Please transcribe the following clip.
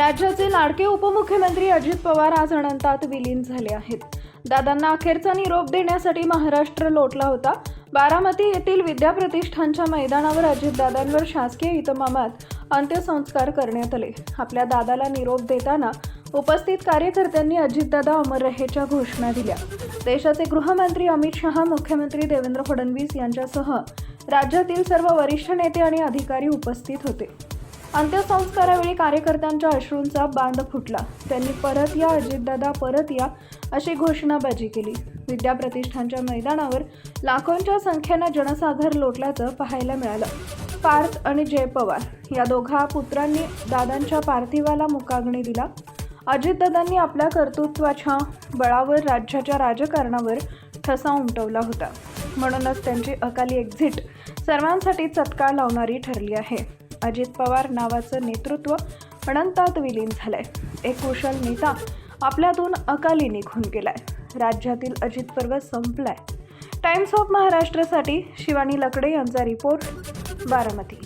राज्याचे लाडके उपमुख्यमंत्री अजित पवार आज अनंतात विलीन झाले आहेत. दादांना अखेरचा निरोप देण्यासाठी महाराष्ट्र लोटला होता. बारामती येथील विद्याप्रतिष्ठानच्या मैदानावर अजितदादांवर शासकीय इतमामात अंत्यसंस्कार करण्यात आले. आपल्या दादाला निरोप देताना उपस्थित कार्यकर्त्यांनी अजितदादा अमर रहेच्या घोषणा दिल्या. देशाचे गृहमंत्री अमित शहा मुख्यमंत्री देवेंद्र फडणवीस यांच्यासह राज्यातील सर्व वरिष्ठ नेते आणि अधिकारी उपस्थित होते. अंत्यसंस्कारावेळी कार्यकर्त्यांच्या अश्रूंचा बांध फुटला. त्यांनी परत या अजितदादा परत या अशी घोषणाबाजी केली. विद्याप्रतिष्ठानच्या मैदानावर लाखोंच्या संख्येनं जनसागर लोटल्याचं पाहायला मिळालं. पार्थ आणि जय पवार या दोघा पुत्रांनी दादांच्या पार्थिवाला मुकाग्नी दिला. अजितदादांनी आपल्या कर्तृत्वाच्या बळावर राज्याच्या राजकारणावर ठसा उमटवला होता. म्हणूनच त्यांची अकाली एक्झिट सर्वांसाठी चटका लावणारी ठरली आहे. अजित पवार नावाचं नेतृत्व अनंतात विलीन झालंय. एक कुशल नेता आपल्यातून अकाली निघून गेलाय. राज्यातील अजित पर्व संपलाय. टाइम्स ऑफ महाराष्ट्रासाठी शिवानी लकडे यांचा रिपोर्ट बारामती.